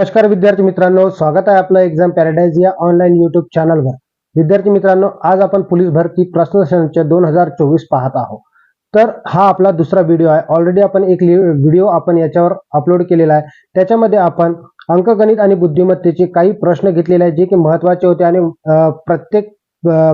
नमस्कार विद्यार्थी मित्रांनो स्वागत आहे आपलं एक्झाम पॅराडाईज या ऑनलाईन युट्यूब चॅनलवर विद्यार्थी मित्रांनो आज आपण पोलीस भरती प्रश्न संच दोन हजार चोवीस पाहत आहोत. तर हा आपला दुसरा व्हिडिओ आहे. ऑलरेडी आपण एक व्हिडिओ आपण याच्यावर अपलोड केलेला आहे. त्याच्यामध्ये आपण अंकगणित आणि बुद्धिमत्तेचे काही प्रश्न घेतलेले आहेत जे की महत्त्वाचे होते आणि प्रत्येक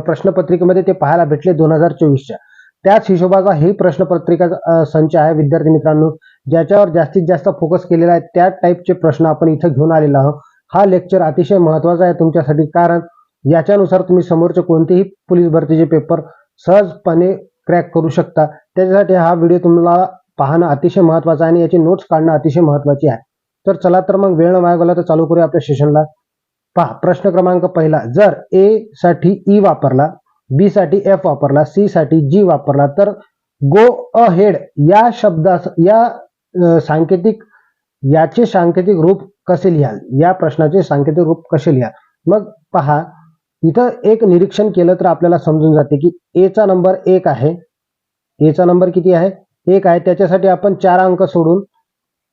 प्रश्नपत्रिकेमध्ये ते पाहायला भेटले दोन हजार चोवीसच्या. त्याच हिशोबाचा ही प्रश्नपत्रिका संच आहे. विद्यार्थी मित्रांनो ज्याच्यावर जास्तीत जास्त फोकस केलेला आहे त्या टाईपचे प्रश्न आपण इथं घेऊन आलेलो आहोत. हा लेक्चर अतिशय महत्त्वाचा आहे तुमच्यासाठी कारण याच्यानुसार तुम्ही समोरचे कोणतेही पोलीस भरतीचे पेपर सहजपणे क्रॅक करू शकता. त्याच्यासाठी हा व्हिडिओ तुम्हाला पाहणं अतिशय महत्वाचं आहे आणि याची नोट्स काढणं अतिशय महत्वाची आहे. तर चला तर मग वेळ न वाया गेला तर चालू करूया आपल्या सेशनला पहा प्रश्न क्रमांक पहिला. जर ए साठी ई वापरला बी साठी एफ वापरला सी साठी जी वापरला तर गो अ हेड या शब्दा या सांकेतिक याचे सांकेतिक रूप कसे लिहाल? या प्रश्नाचे सांकेतिक रूप कसे लिहाल? मग पहा इथं एक निरीक्षण केलं तर आपल्याला समजून जाते की ए चा नंबर एक आहे. ए चा नंबर किती आहे? एक आहे. त्याच्यासाठी आपण चार अंक सोडून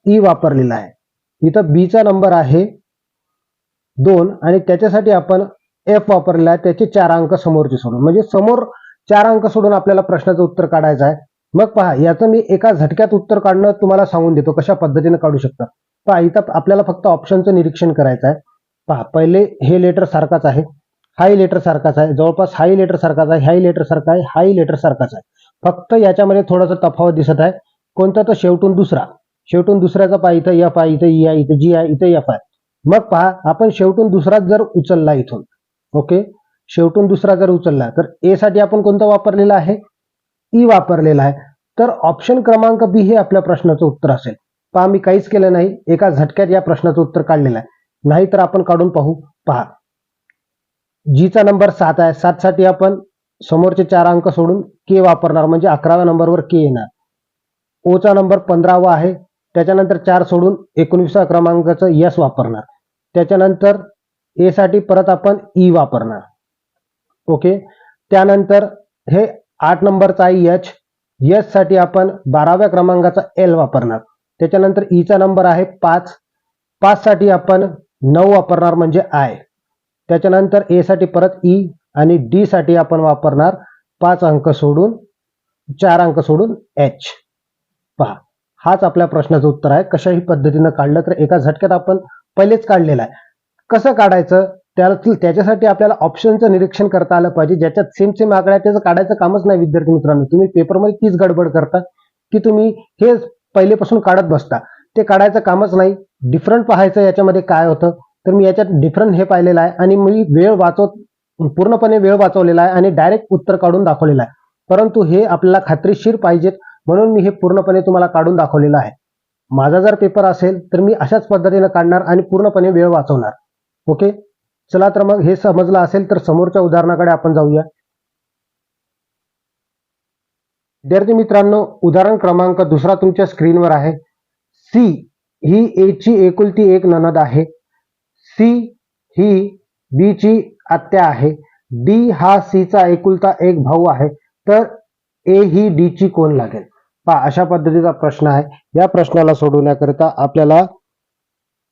ई वापरलेला आहे. इथं बी चा नंबर आहे दोन आणि त्याच्यासाठी आपण एफ वापरलेला आहे. त्याचे चार अंक समोरचे सोडून. म्हणजे समोर चार अंक सोडून आपल्याला प्रश्नाचं उत्तर काढायचं आहे. मग पहा याचं मी एका झटक्यात उत्तर काढणं तुम्हाला सांगून देतो कशा पद्धतीने काढू शकता. पहा इथं आपल्याला फक्त ऑप्शनचं निरीक्षण करायचं आहे. पहा पहिले हे लेटर सारखाच आहे हाही लेटर सारखाच आहे जवळपास हाही लेटर सारखाच आहे हाही लेटर सारखा आहे हाही लेटर सारखाच आहे. फक्त याच्यामध्ये थोडासा तफावत दिसत आहे. कोणता तर शेवटून दुसरा. शेवटून दुसऱ्याचा पहा इथं एफ आहे इथं ई आहे इथं जी आहे इथं एफ आहे मग पहा आपण शेवटून दुसराच जर उचलला इथून ओके शेवटून दुसरा जर उचलला तर ए साठी आपण कोणता वापरलेला आहे? ई वापरलेला आहे. तर ऑप्शन क्रमांक बी हे आपल्या प्रश्नाचं उत्तर असेल. पहा मी काहीच केलं नाही. एका झटक्यात या प्रश्नाचं उत्तर काढलेलं आहे. नाही तर आपण काढून पाहू. पहा. जीचा नंबर सात आहे. सातसाठी आपण समोरचे चार अंक सोडून के वापरणार. म्हणजे अकराव्या नंबरवर के येणार. ओचा नंबर पंधरावा आहे. त्याच्यानंतर चार सोडून एकोणीसा क्रमांकाचं यस वापरणार. त्याच्यानंतर ए साठी परत आपण ई वापरणार. ओके? त्यानंतर हे आठ नंबरचा आहे एच एच साठी आपण बाराव्या क्रमांकाचा एल वापरणार. त्याच्यानंतर e ईचा नंबर आहे पाच. पाच साठी आपण नऊ वापरणार म्हणजे आय. त्याच्यानंतर ए साठी परत ई आणि डी साठी आपण वापरणार पाच अंक सोडून चार अंक सोडून एच पहा हाच आपल्या प्रश्नाचं उत्तर आहे. कशाही पद्धतीनं काढलं तर एका झटक्यात आपण पहिलेच काढलेला आहे. कसं काढायचं? त्या त्याच्यासाठी आपल्याला ऑप्शनचं निरीक्षण करता आलं पाहिजे. ज्याच्यात सेम सेम आकडा आहे त्याचं काढायचं कामच नाही विद्यार्थी मित्रांनो. तुम्ही पेपरमध्ये तीच गडबड करता की तुम्ही हे पहिलेपासून काढत बसता. ते काढायचं कामच नाही. डिफरंट पाहायचं याच्यामध्ये काय होतं तर मी याच्यात डिफरंट हे पाहिलेलं आहे आणि मी वेळ वाचवत पूर्णपणे वेळ वाचवलेला आहे आणि डायरेक्ट उत्तर काढून दाखवलेलं आहे. परंतु हे आपल्याला खात्रीशीर पाहिजेत म्हणून मी हे पूर्णपणे तुम्हाला काढून दाखवलेलं आहे. माझा जर पेपर असेल तर मी अशाच पद्धतीने काढणार आणि पूर्णपणे वेळ वाचवणार. ओके चला तर मग हे समजलं असेल तर समोरच्या उदाहरणाकडे आपण जाऊया. विद्यार्थी मित्रांनो उदाहरण क्रमांक दुसरा तुमच्या स्क्रीनवर आहे. सी ही ए ची एकुलती एक ननद आहे. सी ही बी ची आत्या आहे. डी हा सी चा एकुलता एक भाऊ आहे. तर ए ही डी ची कोण लागेल? पहा अशा पद्धतीचा प्रश्न आहे. या प्रश्नाला सोडवण्याकरिता आपल्याला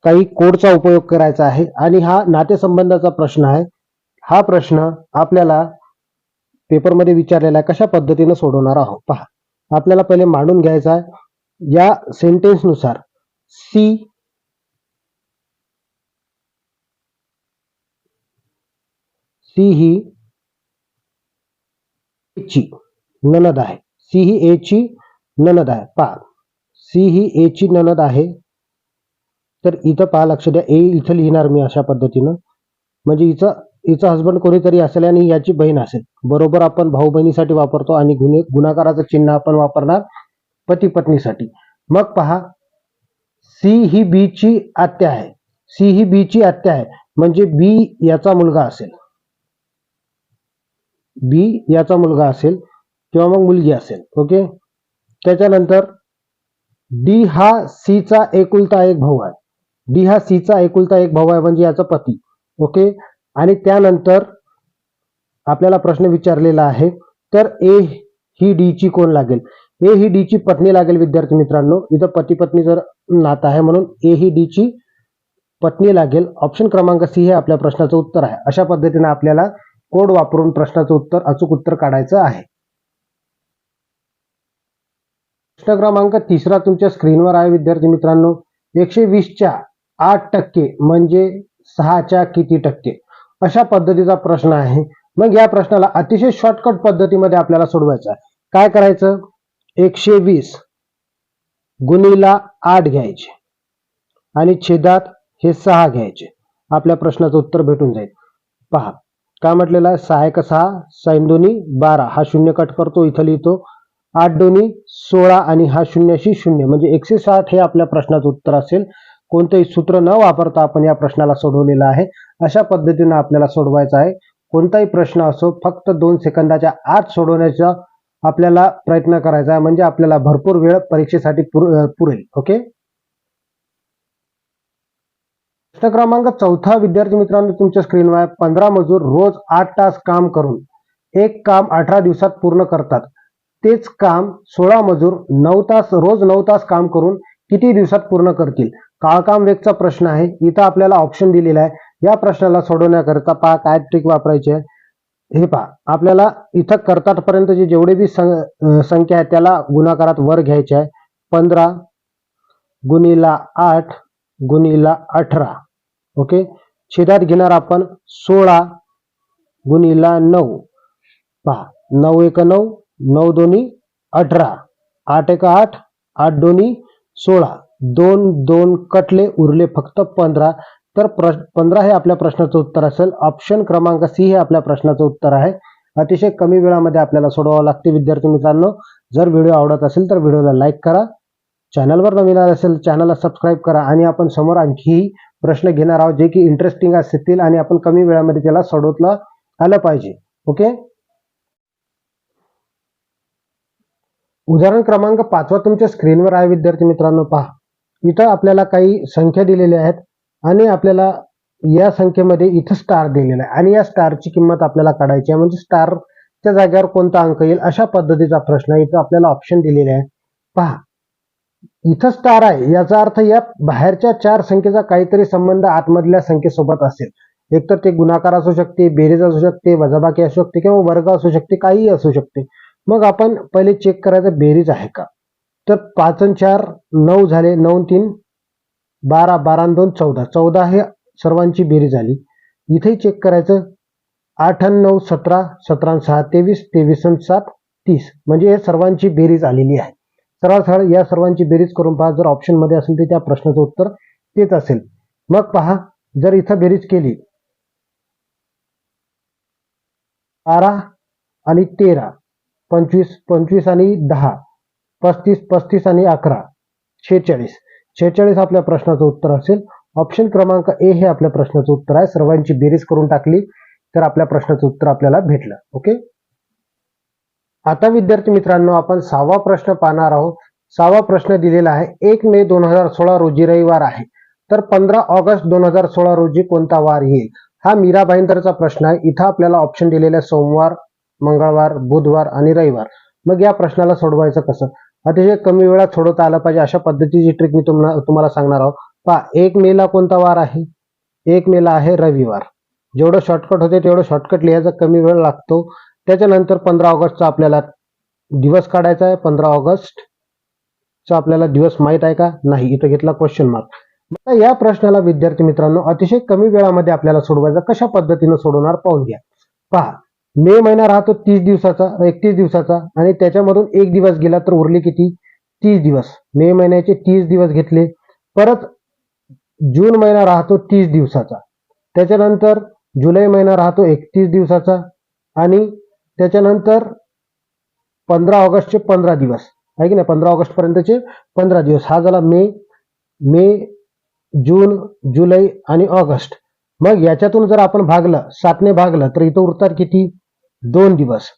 काही कोडचा उपयोग करायचा आहे. आणि हा नातेसंबंधाचा प्रश्न आहे. हा प्रश्न आपल्याला पेपरमध्ये विचारलेला आहे. कशा पद्धतीने सोडवणार आहोत? पहा. आपल्याला पहिले मांडून घ्यायचा आहे. या सेंटेन्सनुसार सी सी ही ची ननद आहे. सी ही ए ची ननद आहे. पहा. सी ही ए ची ननद आहे. तर इथं पहा लक्ष द्या. ए इथं लिहिणार मी अशा पद्धतीनं. म्हणजे हिचं हिचा हसबंड कोणीतरी असेल आणि याची बहीण असेल. बरोबर आपण भाऊ बहिणीसाठी वापरतो आणि गुन्हे गुणाकाराचं चिन्ह आपण वापरणार पती पत्नीसाठी मग पहा सी ही बी ची आत्या आहे. सी ही बी ची आत्या आहे. म्हणजे बी याचा मुलगा असेल. बी याचा मुलगा असेल किंवा मग मुलगी असेल. ओके? त्याच्यानंतर डी हा सी चा एकुलता एक भाऊ आहे. डी हा सी चा एकुलता एक भाऊ आहे म्हणजे याचा पती. ओके आणि त्यानंतर आपल्याला प्रश्न विचारलेला आहे तर ए ही डी ची कोण लागेल? ए ही डी ची पत्नी लागेल विद्यार्थी मित्रांनो. इथं पती पत्नी जर नातं आहे म्हणून ए ही डी ची पत्नी लागेल. ऑप्शन क्रमांक सी हे आपल्या प्रश्नाचं उत्तर आहे. अशा पद्धतीने आपल्याला कोड वापरून प्रश्नाचं उत्तर अचूक उत्तर काढायचं आहे. प्रश्न क्रमांक तिसरा तुमच्या स्क्रीनवर आहे विद्यार्थी मित्रांनो. एकशे वीसच्या आठ टक्के म्हणजे सहाच्या किती टक्के? अशा पद्धतीचा प्रश्न आहे. मग या प्रश्नाला अतिशय शॉर्टकट पद्धतीमध्ये आपल्याला सोडवायचा आहे. काय करायचं? एकशे वीस गुणीला आठ घ्यायचे. आणि छेदात हे सहा घ्यायचे. आपल्या प्रश्नाचं उत्तर भेटून जाईल. पहा काय म्हटलेलं आहे? सहा एक सहा साईन दोन्ही बारा. हा शून्य कट करतो इथं लिहितो. आठ दोन्ही सोळा आणि हा शून्याशी शून्य. म्हणजे एकशे साठ हे आपल्या प्रश्नाचं उत्तर असेल. कोणतंही सूत्र न वापरता आपण या प्रश्नाला सोडवलेला आहे. अशा पद्धतीनं आपल्याला सोडवायचा आहे. कोणताही प्रश्न असो फक्त दोन सेकंदाच्या आत सोडवण्याचा आपल्याला प्रयत्न करायचा आहे. म्हणजे आपल्याला भरपूर वेळ परीक्षेसाठी पुरेल. ओके? प्रश्न क्रमांक चौथा. विद्यार्थी मित्रांनो तुमच्या स्क्रीनवर आहे. पंधरा मजूर रोज आठ तास काम करून एक काम अठरा दिवसात पूर्ण करतात. तेच काम सोळा मजूर नऊ तास रोज नऊ तास काम करून किती दिवसात पूर्ण करतील? काळकाम वेगचा प्रश्न आहे. इथं आपल्याला ऑप्शन दिलेला आहे. या प्रश्नाला सोडवण्याकरता पहा काय ट्रिक वापरायची? आहे हे पहा. आपल्याला इथं कर्तातपर्यंत जेवढे बी सं- संख्या आहे त्याला गुणाकारात वर घ्यायचे आहे. पंधरा गुणीला आठ गुणीला अठरा. ओके? छेदात घेणार आपण सोळा गुणीला नऊ. पहा. नऊ एक नऊ नऊ दोन्ही अठरा. आठ एक आठ आठ दोन्ही सोळा. दोन दोन कटले उरले फक्त पंधरा. तर पंधरा हे आपल्या प्रश्नाचं उत्तर असेल. ऑप्शन क्रमांक सी हे आपल्या प्रश्नाचं उत्तर आहे. अतिशय कमी वेळामध्ये आपल्याला सोडवावं लागते विद्यार्थी मित्रांनो. जर व्हिडिओ आवडत असेल तर व्हिडिओला लाईक करा. चॅनलवर नवीन असेल चॅनलला सबस्क्राईब करा आणि आपण समोर आणखीही प्रश्न घेणार आहोत जे की इंटरेस्टिंग असतील आणि आपण कमी वेळामध्ये त्याला सोडवतला आलं पाहिजे. ओके उदाहरण क्रमांक पाचवा तुमच्या स्क्रीनवर आहे विद्यार्थी मित्रांनो पहा. इथं आपल्याला काही संख्या दिलेल्या आहेत आणि आपल्याला या संख्येमध्ये इथं स्टार दिलेला आहे. आणि या स्टारची किंमत आपल्याला काढायची आहे. म्हणजे स्टारच्या जागेवर कोणता अंक येईल? अशा पद्धतीचा प्रश्न इथं आपल्याला ऑप्शन दिलेले आहे. पहा. इथं स्टार आहे. याचा अर्थ या बाहेरच्या चार संख्येचा काहीतरी संबंध आतमधल्या संख्येसोबत असेल. एकतर ते गुणाकार असू शकते बेरीज असू शकते वजाबाकी असू शकते किंवा वर्ग असू शकते काहीही असू शकते. मग आपण पहिले चेक करायचं बेरीज आहे का? तर पाच चार नऊ झाले नऊ तीन बारा बारा दोन चौदा. चौदा हे सर्वांची बेरीज झाली इथेही चेक करायचं. आठ नऊ सतरा सतरा सहा तेवीस तेवीस सात तीस. म्हणजे हे सर्वांची बेरीज आलेली आहे. सरळ सरळ या सर्वांची बेरीज करून पहा. जर ऑप्शनमध्ये असेल तर त्या प्रश्नाचं उत्तर तेच असेल. मग पहा जर इथं बेरीज केली बारा आणि तेरा. पंचवीस पंचवीस आणि दहा पस्तीस पस्तीस आणि अकरा छेचाळीस छेचाळीस आपल्या प्रश्नाचं उत्तर असेल. ऑप्शन क्रमांक ए हे आपल्या प्रश्नाचं उत्तर आहे. सर्वांची बेरीज करून टाकली तर आपल्या प्रश्नाचं उत्तर आपल्याला भेटलं. ओके आता विद्यार्थी मित्रांनो आपण सहावा प्रश्न पाहणार आहोत. सहावा प्रश्न दिलेला आहे. एक मे दोन हजार सोळा रोजी रविवार आहे. तर पंधरा ऑगस्ट दोन हजार सोळा रोजी कोणता वार येईल? हा मीरा भाईंदरचा प्रश्न आहे. इथं आपल्याला ऑप्शन दिलेला आहे सोमवार मंगळवार बुधवार आणि रविवार. मग या प्रश्नाला सोडवायचं कसं? अतिशय कमी वेळात सोडवता आलं पाहिजे अशा पद्धतीची ट्रिक मी तुम्हाला तुम्हाला सांगणार आहोत. पहा एक मेला कोणता वार आहे? एक मेला आहे रविवार. जेवढं शॉर्टकट होते तेवढं शॉर्टकट लिहायचा कमी वेळ लागतो. त्याच्यानंतर पंधरा ऑगस्टचा आपल्याला दिवस काढायचा आहे. पंधरा ऑगस्टचा आपल्याला दिवस माहीत आहे का? नाही. इथं घेतला क्वेश्चन मार्क आता या प्रश्नाला विद्यार्थी मित्रांनो अतिशय कमी वेळामध्ये आपल्याला सोडवायचा कशा पद्धतीनं सोडवणार पाहून घ्या. पहा मे महिना राहतो तीस दिवसाचा एकतीस दिवसाचा आणि त्याच्यामधून एक दिवस गेला तर उरले किती? तीस दिवस. मे महिन्याचे तीस दिवस घेतले. परत जून महिना राहतो तीस दिवसाचा. त्याच्यानंतर जुलै महिना राहतो एकतीस दिवसाचा आणि त्याच्यानंतर पंधरा ऑगस्टचे पंधरा दिवस. आहे की नाही? पंधरा ऑगस्ट पर्यंतचे पंधरा दिवस. हा झाला मे मे जून जुलै आणि ऑगस्ट. मग याच्यातून जर आपण भागलं सातने भागलं तर इथं उरतात किती? दोन दिवस.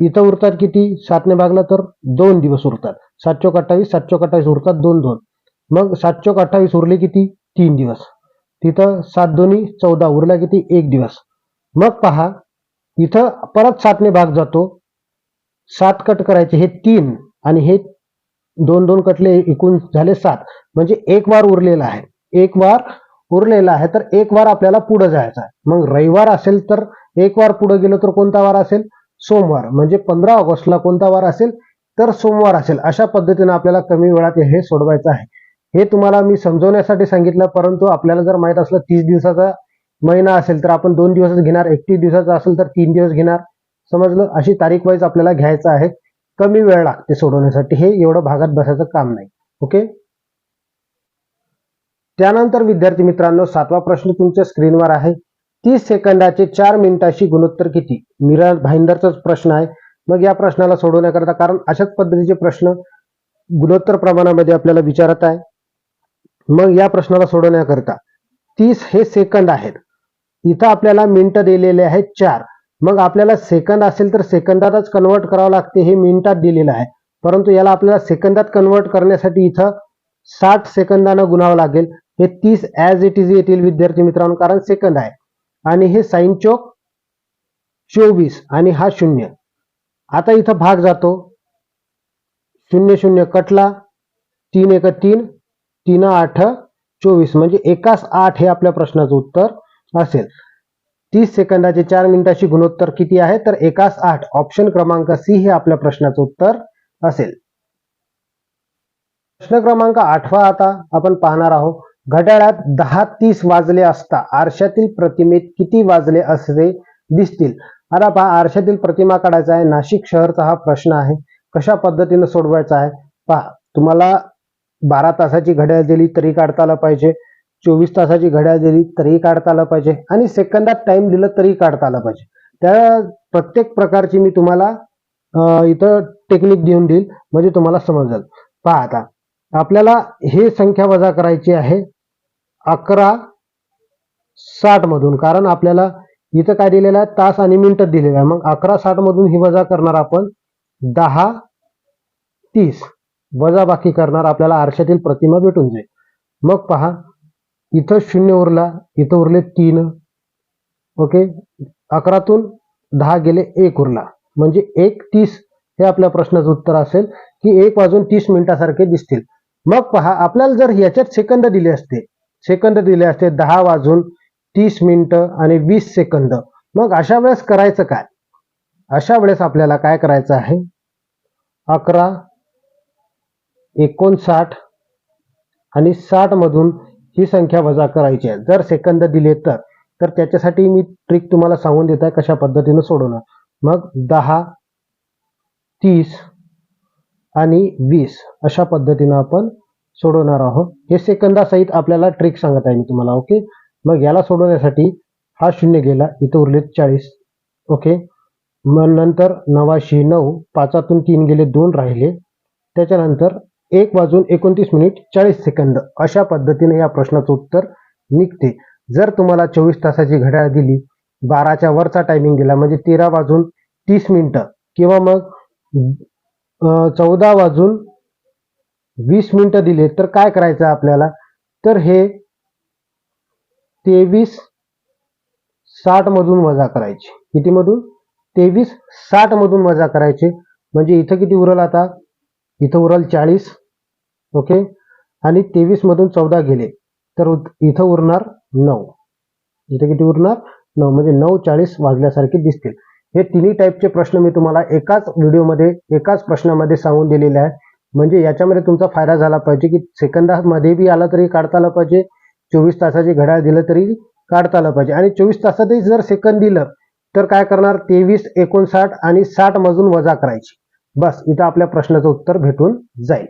इथं उरतात किती? सातने भागलं तर दोन दिवस उरतात. सात चौक अठ्ठावीस सात चौक अठ्ठावीस उरतात दोन दोन. मग सात चौक अठ्ठावीस उरले किती? तीन दिवस. तिथं सात दोन्ही चौदा उरला किती? एक दिवस. मग पहा इथं परत सातने भाग जातो. सात कट करायचे हे तीन आणि हे दोन दोन कटले एकूण झाले सात. म्हणजे एक वार उरलेला आहे. एक वार उरलेला आहे तर एक वार आपल्याला पुढे जायचा आहे. मग रविवार असेल तर एक वार पुढे गेलो तर कोणता वार असेल? सोमवार. म्हणजे पंधरा ऑगस्टला कोणता वार असेल? तर सोमवार असेल. अशा पद्धतीने आपल्याला कमी वेळात हे सोडवायचं आहे. हे तुम्हाला मी समजवण्यासाठी सांगितलं परंतु आपल्याला जर माहीत असलं तीस दिवसाचा महिना असेल तर आपण दोन दिवसच घेणार. एकतीस दिवसाचा असेल तर तीन दिवस घेणार. समजलं? अशी तारीख वाईज आपल्याला घ्यायचं आहे. कमी वेळ लागते सोडवण्यासाठी. हे एवढं भागात बसायचं काम नाही. ओके? त्यानंतर विद्यार्थी मित्रांनो सातवा प्रश्न तुमच्या स्क्रीनवर आहे. तीस सेकंदाचे चार मिनिटाशी गुणोत्तर किती? मीरा भाईंदरचाच प्रश्न आहे. मग या प्रश्नाला सोडवण्याकरता कारण अशाच पद्धतीचे प्रश्न गुणोत्तर प्रमाणामध्ये आपल्याला विचारत आहे. मग या प्रश्नाला सोडवण्याकरता तीस हे सेकंद आहेत. इथं आपल्याला मिनिटं दिलेले आहेत चार. मग आपल्याला सेकंद असेल तर सेकंदातच कन्वर्ट करावं लागते हे मिनिटात दिलेलं आहे. परंतु याला आपल्याला सेकंदात कन्वर्ट करण्यासाठी इथं साठ सेकंदानं गुणावं लागेल. हे तीस ॲज इट इज येतील विद्यार्थी मित्रांनो कारण सेकंद आहे. आणि हे साईन चौक चोवीस आणि हा शून्य. आता इथं भाग जातो. शून्य शून्य कटला तीन एक तीन तीन आठ चोवीस. म्हणजे एकाच आठ हे आपल्या प्रश्नाचं उत्तर असेल. तीस सेकंदाचे चार मिनिटाची गुणोत्तर किती आहे? तर एकास आठ. ऑप्शन क्रमांक सी हे आपल्या प्रश्नाचं उत्तर असेल. प्रश्न क्रमांक आठवा आता आपण पाहणार आहोत. घड्याळात दहा तीस वाजले असता आरशातील प्रतिमेत किती वाजले असे दिसतील? आता पहा आरशातील प्रतिमा काढायचा आहे. नाशिक शहरचा हा प्रश्न आहे. कशा पद्धतीने सोडवायचा आहे? पहा तुम्हाला बारा तासाची घड्याळ दिली तरी काढता आलं पाहिजे. चोवीस तासाची घड्याळ दिली तरीही काढता आलं पाहिजे. आणि सेकंदात टाइम दिलं तरी काढता आलं पाहिजे. त्या प्रत्येक प्रकारची मी तुम्हाला इथं टेक्निक देऊन देईल. म्हणजे तुम्हाला समजेल. पहा आता आपल्याला हे संख्या वजा करायची आहे. अकरा साठ मधून. कारण आपल्याला इथं काय दिलेलं आहे? तास आणि मिनटं दिलेलं आहे. मग अकरा साठ मधून ही वजा करणार आपण दहा तीस. वजा बाकी करणार आपल्याला आरशातील प्रतिमा भेटून जाईल. मग पहा इथं शून्य उरला इथं उरले तीन. ओके? अकरातून दहा गेले एक उरला. म्हणजे एक तीस हे आपल्या प्रश्नाचं उत्तर असेल की एक वाजून तीस मिनिटासारखे दिसतील. मग पहा आपल्याला जर ह्याच्यात सेकंद दिले असते सेकंद दिले असते दहा वाजून तीस मिनिटं आणि वीस सेकंद. मग अशा वेळेस करायचं काय? अशा वेळेस आपल्याला काय करायचं आहे? अकरा एकोणसाठ आणि साठ मधून ही संख्या वजा करायची आहे. जर सेकंद दिले तर तर त्याच्यासाठी मी ट्रिक तुम्हाला सांगून देत आहे कशा पद्धतीनं सोडवणार. मग दहा तीस आणि वीस अशा पद्धतीनं आपण सोडवणार आहोत. हे सेकंदासहित आपल्याला ट्रिक सांगत आहे मी तुम्हाला ओके मग याला सोडवण्यासाठी हा शून्य गेला इथं उरले चाळीस ओके मग नंतर नवाशी नऊ पाचातून तीन गेले दोन राहिले. त्याच्यानंतर एक वाजून एकोणतीस मिनिट चाळीस सेकंद. अशा पद्धतीने या प्रश्नाचं उत्तर निघते. जर तुम्हाला चोवीस तासाची घड्याळ दिली बाराच्या वरचा टायमिंग दिला म्हणजे तेरा वाजून तीस मिनिटं किंवा मग चौदा वाजून वीस मिनटं दिले तर काय करायचं आपल्याला? तर हे तेवीस साठ मधून वजा करायचे. कितीमधून? तेवीस साठ मधून वजा करायचे. म्हणजे इथं किती उरल आता? इथं उरल चाळीस. ओके? आणि तेवीसमधून चौदा गेले. तर इथं उरणार नऊ. इथं किती उरणार? नऊ. म्हणजे नऊ चाळीस वाजल्यासारखे दिसतील. हे तिन्ही टाईपचे प्रश्न मी तुम्हाला एकाच व्हिडिओमध्ये एकाच प्रश्नामध्ये सांगून दिलेले आहे म्हणजे याच्यामध्ये तुमचा फायदा झाला पाहिजे की सेकंदामध्ये बी आला तरी काढता आलं पाहिजे. चोवीस तासाची घड्याळ दिलं तरी काढता आलं पाहिजे. आणि चोवीस तासातही जर सेकंद दिलं तर काय करणार? तेवीस एकोणसाठ आणि साठ मधून वजा करायची. बस इथं आपल्या प्रश्नाचं उत्तर भेटून जाईल.